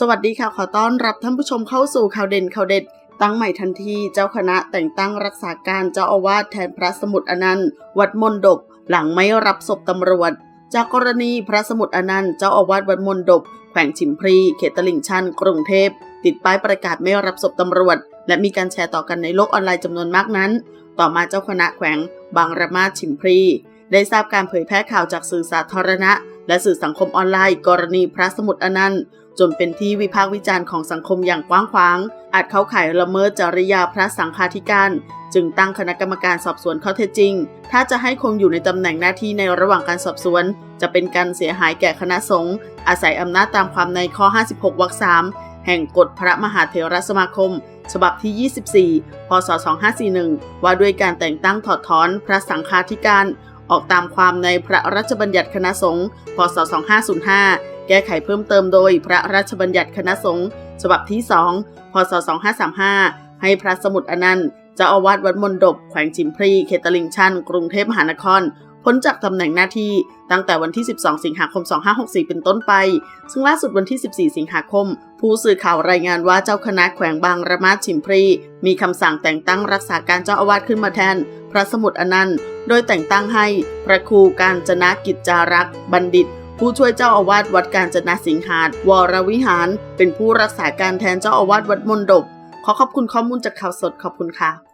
สวัสดีค่ะ ขอต้อนรับท่านผู้ชมเข้าสู่ข่าวเด่นข่าวเด็ด ตั้งใหม่ทันทีเจ้าคณะแต่งตั้งรักษาการเจ้าอาวาสแทนพระสมุทรอนันต์วัดมนดบ หลังไม่รับศพตำรวจ จากกรณีพระสมุทรอนันต์เจ้าอาวาสวัดมนดบ แขวงฉิมพรีเขตตลิ่งชันกรุงเทพติดป้ายประกาศไม่รับศพตำรวจ และมีการแชร์ต่อกันในโลกออนไลน์จำนวนมากนั้น ต่อมาเจ้าคณะแขวงบางระมาศฉิมพรีได้ทราบการเผยแพร่ข่าวจากสื่อสาธารณะ และสื่อสังคมออนไลน์ กรณีพระสมุทรอนันต์จนเป็นที่วิพากษ์วิจารณ์ของสังคมอย่างกว้างขวาง อาจเข้าข่ายละเมิดจริยาพระสังฆาธิการ จึงตั้งคณะกรรมการสอบสวนข้อเท็จจริง ถ้าจะให้คงอยู่ในตำแหน่งหน้าที่ในระหว่างการสอบสวน จะเป็นการเสียหายแก่คณะสงฆ์อาศัยอำนาจตามความในข้อ 56 วรรค 3 แห่งกฎพระมหาเถรสมาคม ฉบับที่ 24 พศ 2541 ว่าด้วยการแต่งตั้งถอดถอนพระสังฆาธิการ ออกตามความในพระราชบัญญัติคณะสงฆ์ พศ 2505 แก้ไขเพิ่มเติมโดยพระราชบัญญัติคณะสงฆ์ฉบับที่ 2 พศ 2535 ให้พระสมุดอนันต์เจ้าอาวาสวัดมนดบแขวงจิมพรีเขตตลิ่งชัน กรุงเทพมหานคร พ้นจากตำแหน่งหน้าที่ตั้งแต่วันที่ 12 สิงหาคม 2564 เป็นต้นไป ซึ่งล่าสุดวันที่ 14 สิงหาคม ผู้สื่อข่าวรายงานว่าเจ้าคณะแขวงบางระมาศฉิมพรี มีคำสั่งแต่งตั้งรักษาการเจ้าอาวาสขึ้นมาแทน พระสมุทรอนันต์ โดยแต่งตั้งให้พระครูการจนะกิจจารักษ์บัณฑิตผู้ช่วยเจ้าอาวาสวัดการจนะสิงหาดวรวิหาร เป็นผู้รักษาการแทนเจ้าอาวาสวัดมนดบ ขอขอบคุณข้อมูลจากข่าวสดขอบคุณค่ะ